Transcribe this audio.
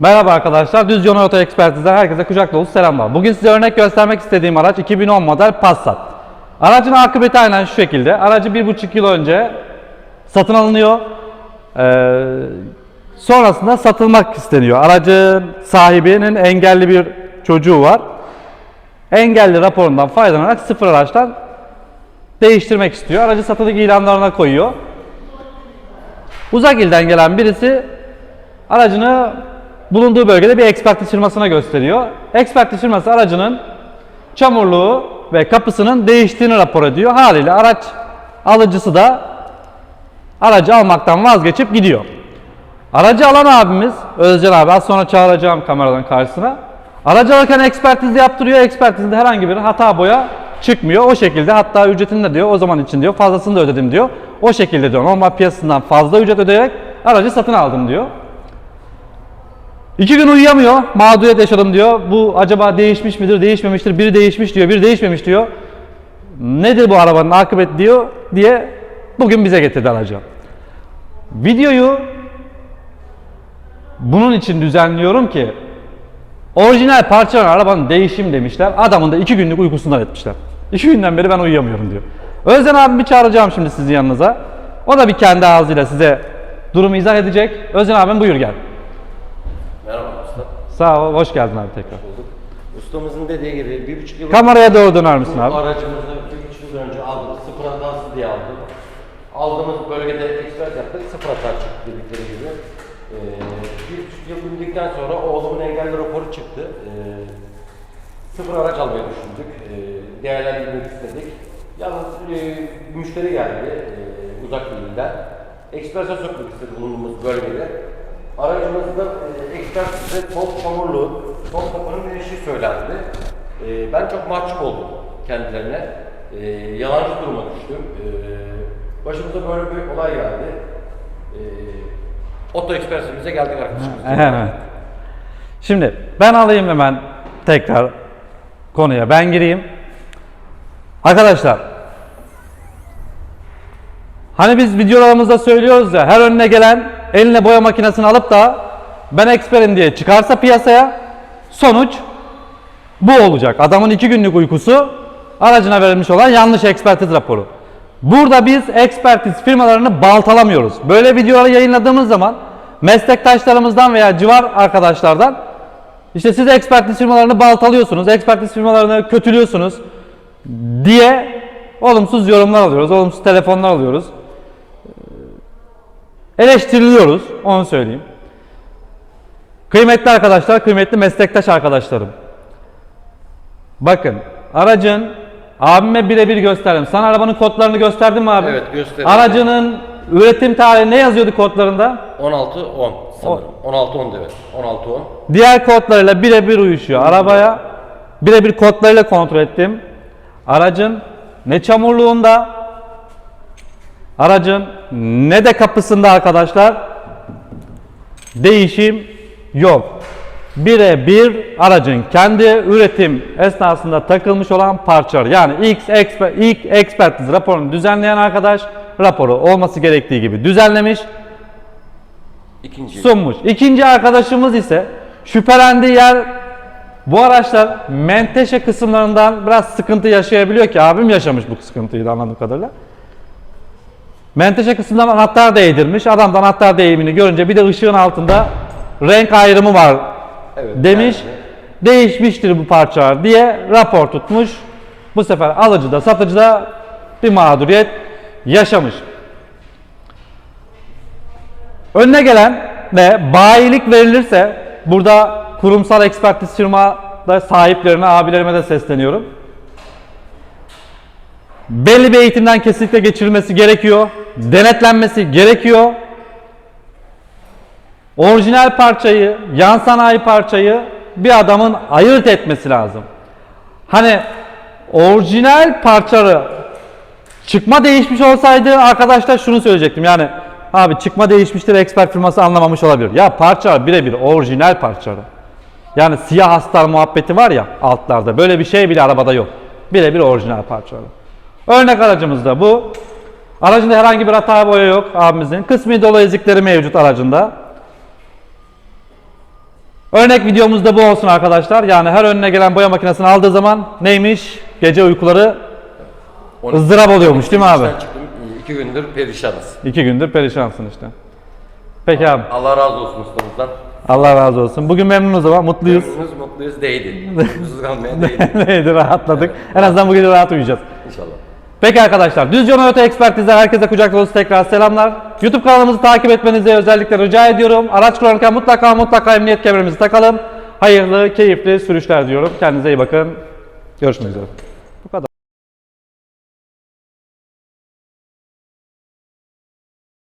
Merhaba arkadaşlar, Düz Yol Oto Ekspertiz'den herkese kucak dolusu selamlar. Bugün size örnek göstermek istediğim araç 2010 model Passat. Aracın akıbeti aynen şu şekilde. Aracı 1,5 yıl önce satın alınıyor. Ee, sonrasında satılmak isteniyor. Aracın sahibinin engelli bir çocuğu var. Engelli raporundan faydalanarak sıfır araçtan değiştirmek istiyor. Aracı satılık ilanlarına koyuyor. Uzak ilden gelen birisi aracını bulunduğu bölgede bir ekspertiz firmasına gösteriyor. Ekspertiz firması aracının çamurluğu ve kapısının değiştiğini rapor ediyor. Haliyle araç alıcısı da aracı almaktan vazgeçip gidiyor. Aracı alan abimiz, Özcan abi az sonra çağıracağım kameradan karşısına. Aracı alırken ekspertizi yaptırıyor. Ekspertizde herhangi bir hata boya çıkmıyor. O şekilde hatta ücretini de diyor o zaman için diyor fazlasını da ödedim diyor. O şekilde diyor normal piyasasından fazla ücret ödeyerek aracı satın aldım diyor. İki gün uyuyamıyor. Mağduriyet yaşadım diyor. Bu acaba değişmiş midir, değişmemiştir. Biri değişmiş diyor, biri değişmemiş diyor. Nedir bu arabanın akıbeti diyor diye bugün bize getirdi aracı. Videoyu bunun için düzenliyorum ki orijinal parçalar arabanın değişim demişler. Adamın da iki günlük uykusundan etmişler. İki günden beri ben uyuyamıyorum diyor. Özden abimi çağıracağım şimdi sizin yanınıza. O da bir kendi ağzıyla size durumu izah edecek. Özden abim buyur gel. Sağ ol, hoş geldin abi tekrar. Bulduk. Ustamızın dediği gibi bir buçuk yıl Kameraya doğru döner misin abi? aracımızı bir buçuk yıl önce aldık. Sıfır hatası diye aldık. Aldığımız bölgede ekspert yaptık. Sıfır hata çıktı dedikleri gibi. Ee, bir buçuk yıl bindikten sonra oğlumun engelli raporu çıktı. Ee, sıfır araç almayı düşündük. Ee, değerlendirmek istedik. Yalnız e, müşteri geldi e, uzak ilden. Ekspert'e sokmak istedi bulunduğumuz bölgede. Aracımızda e, ekspert bize top çamurlu, top kapının değiştiği söylendi. E, ben çok mahcup oldum kendilerine. E, yalancı duruma düştüm. E, başımıza böyle bir olay geldi. E, Oto ekspertimize geldik arkadaşımız. Evet. Şimdi ben alayım hemen tekrar konuya ben gireyim. Arkadaşlar Hani biz videolarımızda söylüyoruz ya her önüne gelen eline boya makinesini alıp da ben eksperim diye çıkarsa piyasaya sonuç bu olacak. Adamın iki günlük uykusu aracına verilmiş olan yanlış ekspertiz raporu. Burada biz ekspertiz firmalarını baltalamıyoruz. Böyle videoları yayınladığımız zaman meslektaşlarımızdan veya civar arkadaşlardan işte siz ekspertiz firmalarını baltalıyorsunuz, ekspertiz firmalarını kötülüyorsunuz diye olumsuz yorumlar alıyoruz, olumsuz telefonlar alıyoruz. Eleştiriliyoruz, onu söyleyeyim. Kıymetli arkadaşlar, kıymetli meslektaş arkadaşlarım. Bakın, aracın abime birebir gösterdim. Sana arabanın kodlarını gösterdim mi abi? Evet, gösterdim. Aracının üretim tarihi ne yazıyordu kodlarında? 16 10 sanırım. 16 10 evet. 16 10. Diğer kodlarıyla birebir uyuşuyor. Arabaya birebir kodlarıyla kontrol ettim. Aracın ne çamurluğunda, aracın ne de kapısında arkadaşlar değişim yok. Birebir aracın kendi üretim esnasında takılmış olan parçalar. Yani ilk, eksper, ilk ekspertiz raporunu düzenleyen arkadaş raporu olması gerektiği gibi düzenlemiş İkinci. sunmuş. İkinci arkadaşımız ise şüphelendiği yer bu araçlar menteşe kısımlarından biraz sıkıntı yaşayabiliyor ki abim yaşamış bu sıkıntıyı da anladığım kadarıyla. Menteşe kısmından anahtar değdirmiş. Adam da anahtar değimini görünce bir de ışığın altında renk ayrımı var Evet, demiş. yani. Değişmiştir bu parçalar diye rapor tutmuş. Bu sefer alıcı da satıcı da bir mağduriyet yaşamış. Önüne gelen ve bayilik verilirse burada kurumsal ekspertiz firma da sahiplerine, abilerime de sesleniyorum. Belli bir eğitimden kesinlikle geçirilmesi gerekiyor. Denetlenmesi gerekiyor. Orijinal parçayı, yan sanayi parçayı bir adamın ayırt etmesi lazım. Hani orijinal parçaları Çıkma değişmiş olsaydı arkadaşlar şunu söyleyecektim yani abi çıkma değişmiştir expert firması anlamamış olabilir. Ya parça birebir orijinal parçaları. Yani siyah astar muhabbeti var ya altlarda böyle bir şey bile arabada yok. Birebir orijinal parçaları. Örnek aracımız da bu. Aracında herhangi bir hata boya yok abimizin. Kısmi dolu ezikleri mevcut aracında. Örnek videomuz da bu olsun arkadaşlar. Yani her önüne gelen boya makinesini aldığı zaman neymiş? Gece uykuları ızdırap oluyormuş değil mi abi? Çıktım. iki gündür perişanız. İki gündür perişansın işte. Peki abi. Allah razı olsun ustamızdan. Allah razı olsun. Bugün memnunuz ama mutluyuz. Memnunuz, mutluyuz değdi. Mutsuz kalmaya değdi. Neydi rahatladık. En azından bu gece rahat uyuyacağız. İnşallah. Peki arkadaşlar, Düzce Oto Ekspertiz'den herkese kucak dolusu tekrar selamlar. YouTube kanalımızı takip etmenizi özellikle rica ediyorum. Araç kullanırken mutlaka mutlaka emniyet kemerimizi takalım. Hayırlı, keyifli sürüşler diyorum. Kendinize iyi bakın. Görüşmek üzere.